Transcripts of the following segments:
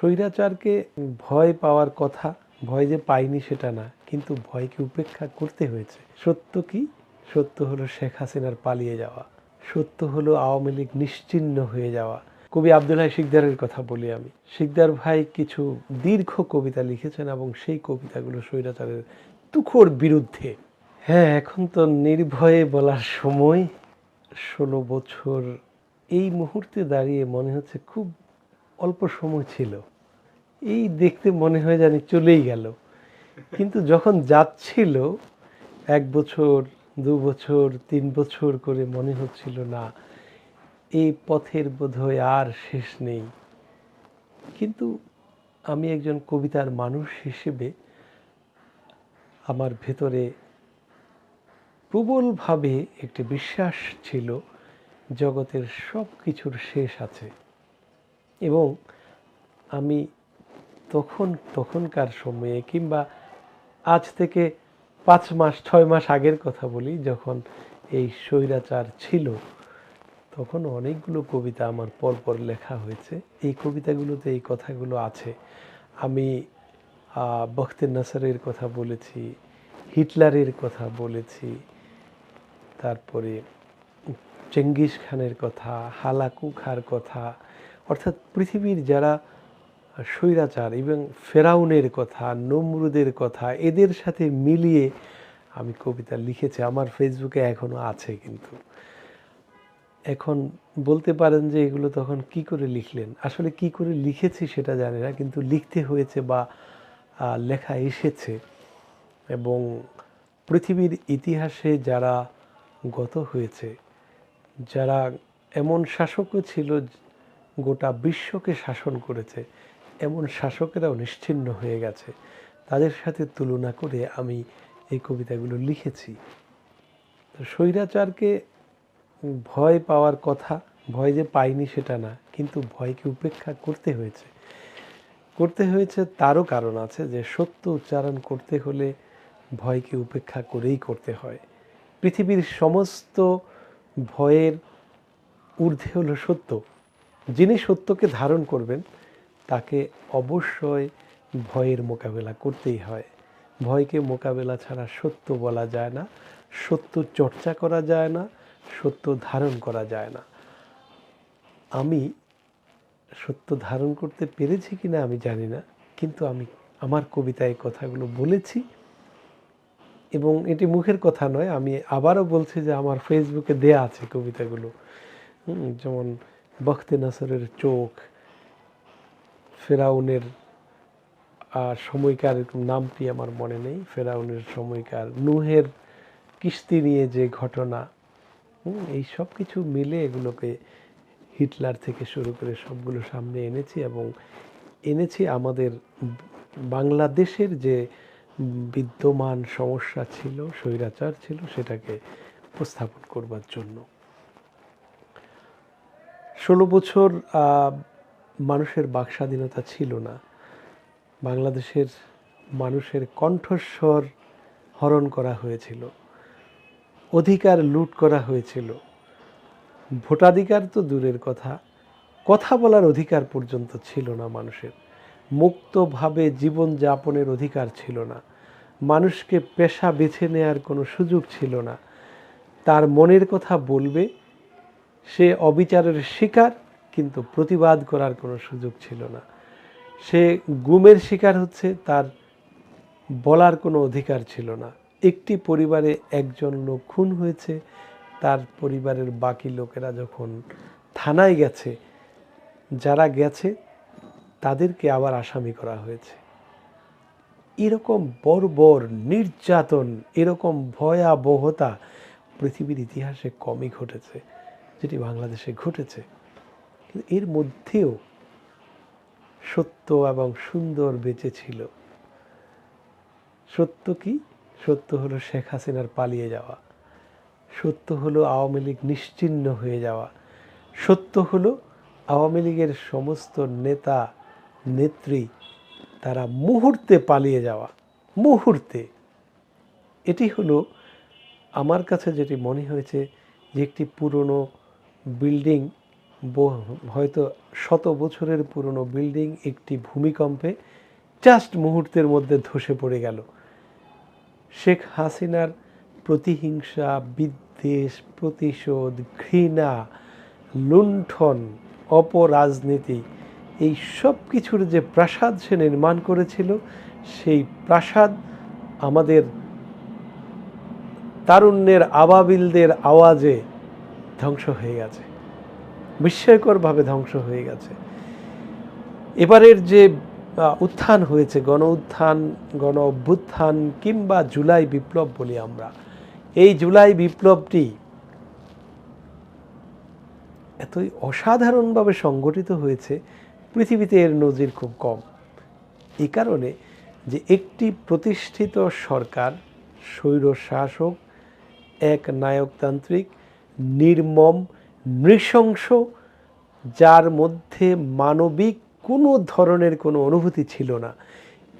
স্বৈরাচারকে ভয় পাওয়ার কথা, ভয় যে পাইনি সেটা না, কিন্তু ভয়কে উপেক্ষা করতে হয়েছে। সত্য কি? সত্য হলো শেখ হাসিনার পালিয়ে যাওয়া। সত্য হলো আওয়ামী লীগ নিশ্চিহ্ন হয়ে যাওয়া। কবি আবদুল্লাহ শিকদারের কথা বলি আমি। শিকদার ভাই কিছু দীর্ঘ কবিতা লিখেছেন এবং সেই কবিতাগুলো স্বৈরাচারের তুখোর বিরুদ্ধে। হ্যাঁ এখন তো নির্ভয়ে বলার সময়। ষোলো বছর এই মুহূর্তে দাঁড়িয়ে মনে হচ্ছে খুব অল্প সময় ছিল। এই দেখতে মনে হয় জানি চলেই গেল। কিন্তু যখন যাচ্ছিল, এক বছর, দু বছর, তিন বছর করে মনে হচ্ছিল না, এই পথের বোধহয় আর শেষ নেই। কিন্তু আমি একজন কবিতার মানুষ হিসেবে আমার ভেতরে প্রবলভাবে একটি বিশ্বাস ছিল, জগতের সব কিছুর শেষ আছে। এবং আমি তখন, তখনকার সময়ে কিংবা আজ থেকে পাঁচ মাস, ছয় মাস আগের কথা বলি, যখন এই স্বৈরাচার ছিল, তখন অনেকগুলো কবিতা আমার পরপর লেখা হয়েছে। এই কবিতাগুলোতে এই কথাগুলো আছে। আমি বখতে নাসারের কথা বলেছি, হিটলারের কথা বলেছি, তারপরে চেঙ্গিস খানের কথা, হালাকু খার কথা, অর্থাৎ পৃথিবীর যারা স্বৈরাচার এবং ফেরাউনের কথা, নমরুদের কথা, এদের সাথে মিলিয়ে আমি কবিতা লিখেছি। আমার ফেসবুকে এখনও আছে কিন্তু। এখন বলতে পারেন যে এগুলো তখন কি করে লিখলেন? আসলে কি করে লিখেছি সেটা জানি না, কিন্তু লিখতে হয়েছে বা লেখা এসেছে। এবং পৃথিবীর ইতিহাসে যারা গত হয়েছে, যারা এমন শাসকও ছিল, গোটা বিশ্বকে শাসন করেছে এমন শাসকেরাও নিশ্চিহ্ন হয়ে গেছে। তাদের সাথে তুলনা করে আমি এই কবিতাগুলো লিখেছি। স্বৈরাচারকে ভয় পাওয়ার কথা, ভয় যে পাইনি সেটা না, কিন্তু ভয়কে উপেক্ষা করতে হয়েছে। করতে হয়েছে তারও কারণ আছে যে, সত্য উচ্চারণ করতে হলে ভয়কে উপেক্ষা করেই করতে হয়। পৃথিবীর সমস্ত ভয়ের ঊর্ধ্বে হলো সত্য। যিনি সত্যকে ধারণ করবেন তাকে অবশ্যই ভয়ের মোকাবেলা করতেই হয়। ভয়কে মোকাবেলা ছাড়া সত্য বলা যায় না, সত্য চর্চা করা যায় না, সত্য ধারণ করা যায় না। আমি সত্য ধারণ করতে পেরেছি কি না আমি জানি না, কিন্তু আমি আমার কবিতায় কথাগুলো বলেছি এবং এটি মুখের কথা নয়, আমি আবারও বলছি যে আমার ফেসবুকে দেয়া আছে কবিতাগুলো। যেমন বখতে নাসরের চোখ ফেরাউনের সময়কার নামটি আমার মনে নেই। ফেরাউনের সময়কার নুহের কিস্তি নিয়ে যে ঘটনা এই সব কিছু মিলে এগুলোকে হিটলার থেকে শুরু করে সবগুলো সামনে এনেছি এবং এনেছি আমাদের বাংলাদেশের যে বিদ্যমান সমস্যা ছিল, স্বৈরাচার ছিল, সেটাকে উপস্থাপন করবার জন্য। ষোলো বছর মানুষের বাকস্বাধীনতা ছিল না। বাংলাদেশের মানুষের কণ্ঠস্বর হরণ করা হয়েছিল। অধিকার লুট করা হয়েছিল। ভোটাধিকার তো দূরের কথা। কথা বলার অধিকার পর্যন্ত ছিল না মানুষের। মুক্তভাবে জীবন যাপনের অধিকার ছিল না। মানুষকে পেশা বেছে নেওয়ার কোনো সুযোগ ছিল না। তার মনের কথা বলবে। সে অবিচারের শিকার। কিন্তু প্রতিবাদ করার কোনো সুযোগ ছিল না। সে গুমের শিকার হচ্ছে, তার বলার কোনো অধিকার ছিল না। একটি পরিবারে একজন লোক খুন হয়েছে, তার পরিবারের বাকি লোকেরা যখন থানায় গেছে, যারা গেছে, তাদেরকে আবার আসামি করা হয়েছে। এরকম বর্বর, নির্যাতন, এরকম ভয়াবহতা পৃথিবীর ইতিহাসে কমই ঘটেছে, যেটি বাংলাদেশে ঘটেছে। কিন্তু এর মধ্যেও সত্য এবং সুন্দর বেঁচে ছিল। সত্য কি? সত্য হলো শেখ হাসিনার পালিয়ে যাওয়া। সত্য হলো আওয়ামী লীগ নিশ্চিহ্ন হয়ে যাওয়া। সত্য হলো আওয়ামী লীগের সমস্ত নেতা, নেত্রী তারা মুহূর্তে পালিয়ে যাওয়া। মুহূর্তে। এটি হলো আমার কাছে যেটি মনে হয়েছে যে একটি পুরনো বিল্ডিং হয়তো শত বছরের পুরনো বিল্ডিং একটি ভূমিকম্পে জাস্ট মুহূর্তের মধ্যে ধসে পড়ে গেল। শেখ হাসিনার প্রতিহিংসা, বিদ্বেষ, প্রতিশোধ, ঘৃণা, লুণ্ঠন, অপরাজনীতি, এই সব কিছুর যে প্রাসাদ সে নির্মাণ করেছিল, সেই প্রাসাদ আমাদের তারুণ্যের আবাবিলদের আওয়াজে ধ্বংস হয়ে গেছে। বিস্ময়করভাবে ধ্বংস হয়ে গেছে। এবারের যে উত্থান হয়েছে, গণ উত্থান, গণ অভ্যুত্থান কিংবা জুলাই বিপ্লব বলি আমরা, এই জুলাই বিপ্লবটি এতই অসাধারণভাবে সংগঠিত হয়েছে, পৃথিবীতে এর নজির খুব কম। এই কারণে যে একটি প্রতিষ্ঠিত সরকার স্বৈর শাসক এক নায়কতান্ত্রিক, নির্মম নৃশংস, যার মধ্যে মানবিক কোনো ধরনের কোনো অনুভূতি ছিল না।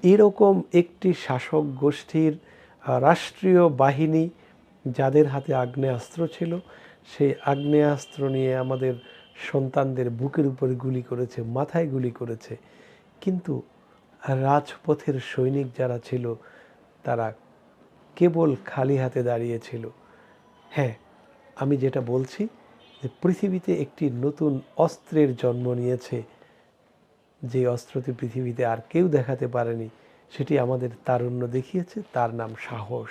এরকম একটি শাসক গোষ্ঠীর রাষ্ট্রীয় বাহিনী যাদের হাতে আগ্নেয়াস্ত্র ছিল, সেই আগ্নেয়াস্ত্র নিয়ে আমাদের সন্তানদের বুকের উপরে গুলি করেছে, মাথায় গুলি করেছে। কিন্তু রাজপথের সৈনিক যারা ছিল, তারা কেবল খালি হাতে দাঁড়িয়েছিল হ্যাঁ আমি যেটা বলছি যে পৃথিবীতে একটি নতুন অস্ত্রের জন্ম নিয়েছে, যে অস্ত্রটি পৃথিবীতে আর কেউ দেখাতে পারেনি, সেটি আমাদের তারুণ্য দেখিয়েছে, তার নাম সাহস।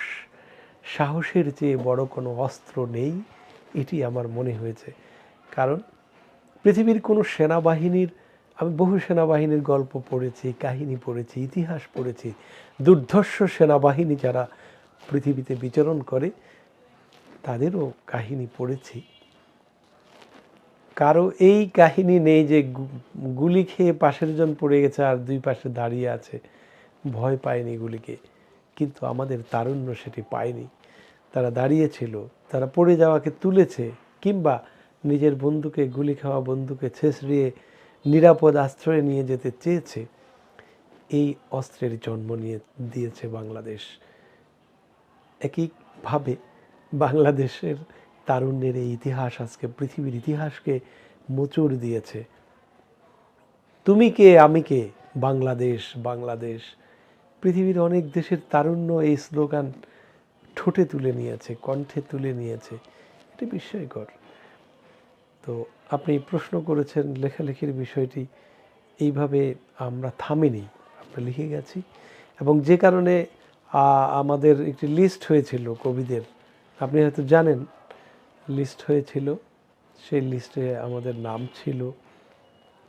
সাহসের চেয়ে বড় কোনো অস্ত্র নেই, এটি আমার মনে হয়েছে। কারণ পৃথিবীর কোনো সেনাবাহিনীর, আমি বহু সেনাবাহিনীর গল্প পড়েছি, কাহিনী পড়েছি, ইতিহাস পড়েছি, দুর্ধর্ষ সেনাবাহিনী যারা পৃথিবীতে বিচরণ করে, তাদেরও কাহিনী পড়েছি। কারও এই কাহিনী নেই যে গুলি খেয়ে পাশের জন পড়ে গেছে আর দুই পাশে দাঁড়িয়ে আছে। ভয় পায়নি গুলিকে। কিন্তু আমাদের তারুণ্য সেটি পায়নি। তারা দাঁড়িয়েছিল, তারা পড়ে যাওয়াকে তুলেছে, কিংবা নিজের বন্ধুকে, গুলি খাওয়া বন্ধুকে ছেঁচড়িয়ে নিরাপদ আশ্রয়ে নিয়ে যেতে চেয়েছে। এই অস্ত্রের জন্ম নিয়ে দিয়েছে বাংলাদেশ। একইভাবে বাংলাদেশের তারুণ্যের এই ইতিহাস আজকে, পৃথিবীর ইতিহাসকে মোচড় দিয়েছে। তুমি কে? আমি কে? বাংলাদেশ বাংলাদেশ। পৃথিবীর অনেক দেশের তারুণ্য এই স্লোগান ঠোঁটে তুলে নিয়েছে, কণ্ঠে তুলে নিয়েছে। এটি বিস্ময়কর। তো আপনি প্রশ্ন করেছেন লেখালেখির বিষয়টি, এইভাবে আমরা থামিনি, আমরা লিখে গেছি। এবং যে কারণে আমাদের একটি লিস্ট হয়েছিল কবিদের। আপনি হয়তো জানেন লিস্ট হয়েছিল, সেই লিস্টে আমাদের নাম ছিল।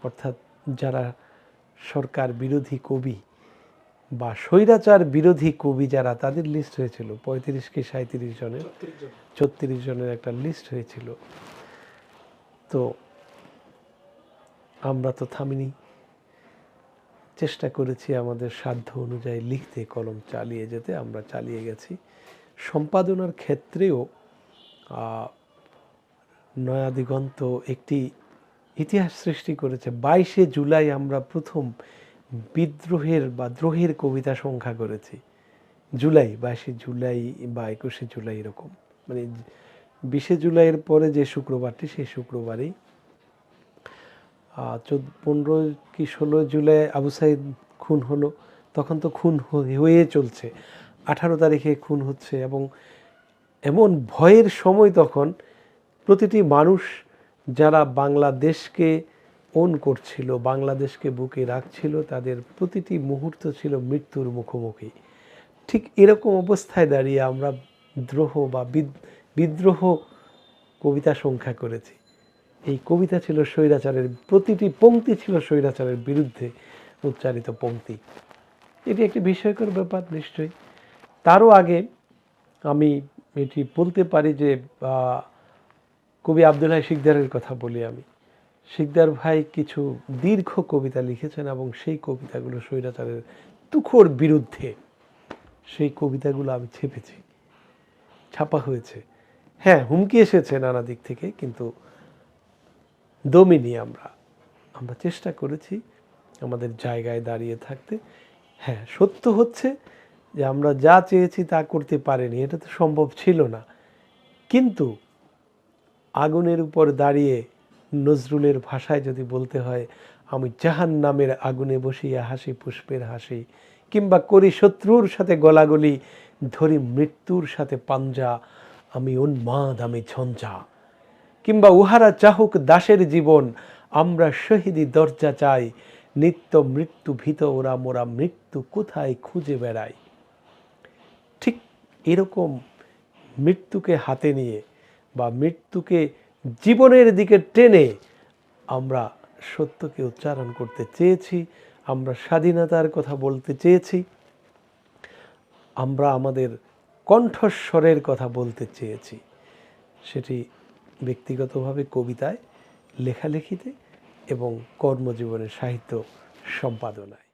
অর্থাৎ যারা সরকার বিরোধী কবি বা স্বৈরাচার বিরোধী কবি যারা, তাদের লিস্ট হয়েছিল। পঁয়ত্রিশ কি সাঁত্রিশ জনের? ছত্রিশ জনের। একটা লিস্ট হয়েছিল। তো আমরা তো থামিনি। চেষ্টা করেছি আমাদের সাধ্য অনুযায়ী লিখতে, কলম চালিয়ে যেতে। আমরা চালিয়ে গেছি। সম্পাদনার ক্ষেত্রেও নয়া দিগন্ত একটি ইতিহাস সৃষ্টি করেছে। বাইশে জুলাই আমরা প্রথম বিদ্রোহের বা দ্রোহের কবিতা সংখ্যা করেছি। জুলাই, বাইশে জুলাই বা একুশে জুলাই এরকম। মানে বিশে জুলাইয়ের পরে যে শুক্রবারটি, সেই শুক্রবারেই। চোদ্দ, পনেরো কি ষোলো জুলাই আবু সাইদ খুন হলো। তখন তো খুন হয়ে- চলছে। আঠারো তারিখে খুন হচ্ছে এবং এমন ভয়ের সময় তখন প্রতিটি মানুষ যারা বাংলাদেশকে ওন করছিল, বাংলাদেশকে বুকে রাখছিল, তাদের প্রতিটি মুহূর্ত ছিল মৃত্যুর মুখোমুখি। ঠিক এরকম অবস্থায় দাঁড়িয়ে আমরা দ্রোহ বা বিদ- বিদ্রোহ কবিতা সংখ্যা করেছি। এই কবিতা ছিল স্বৈরাচারের, প্রতিটি পংক্তি ছিল স্বৈরাচারের বিরুদ্ধে উচ্চারিত পংক্তি এটি একটি বিস্ময়কর ব্যাপার, নিশ্চয়ই। তারও আগে আমি এটি বলতে পারি যে কবি আবদুল্লাহ শিকদারের কথা বলি আমি। শিকদার ভাই কিছু দীর্ঘ কবিতা লিখেছেন এবং সেই কবিতাগুলো স্বৈরাচারের তুখোর বিরুদ্ধে সেই কবিতাগুলো আমি ছেপেছি। ছাপা হয়েছে। হ্যাঁ হুমকি এসেছে নানা দিক থেকে, কিন্তু দমিনি আমরা। আমরা চেষ্টা করেছি আমাদের জায়গায় দাঁড়িয়ে থাকতে। হ্যাঁ সত্য হচ্ছে যে আমরা যা চেয়েছি তা করতে পারিনি, এটা তো সম্ভব ছিল না। কিন্তু আগুনের উপর দাঁড়িয়ে নজরুলের ভাষায় যদি বলতে হয়, আমি জাহান নামের আগুনে বসিয়া হাসি, পুষ্পের হাসি, কিংবা করি শত্রুর সাথে গলাগলি, ধরি মৃত্যুর সাথে পাঞ্জা, আমি উন্মাদ, আমি ঝঞ্ঝা। কিংবা উহারা চাহুক দাসের জীবন, আমরা শহীদি দরজা চাই, নিত্য মৃত্যু ভীত ওরা মোরা, মৃত্যু কোথায় খুঁজে বেড়াই ঠিক এরকম মৃত্যুকে হাতে নিয়ে বা মৃত্যুকে জীবনের দিকে টেনে আমরা সত্যকে উচ্চারণ করতে চেয়েছি, আমরা স্বাধীনতার কথা বলতে চেয়েছি, আমরা আমাদের কণ্ঠস্বরের কথা বলতে চেয়েছি। সেটি ব্যক্তিগতভাবে কবিতায়, লেখালেখিতে এবং কর্মজীবনে সাহিত্য সম্পাদনায়।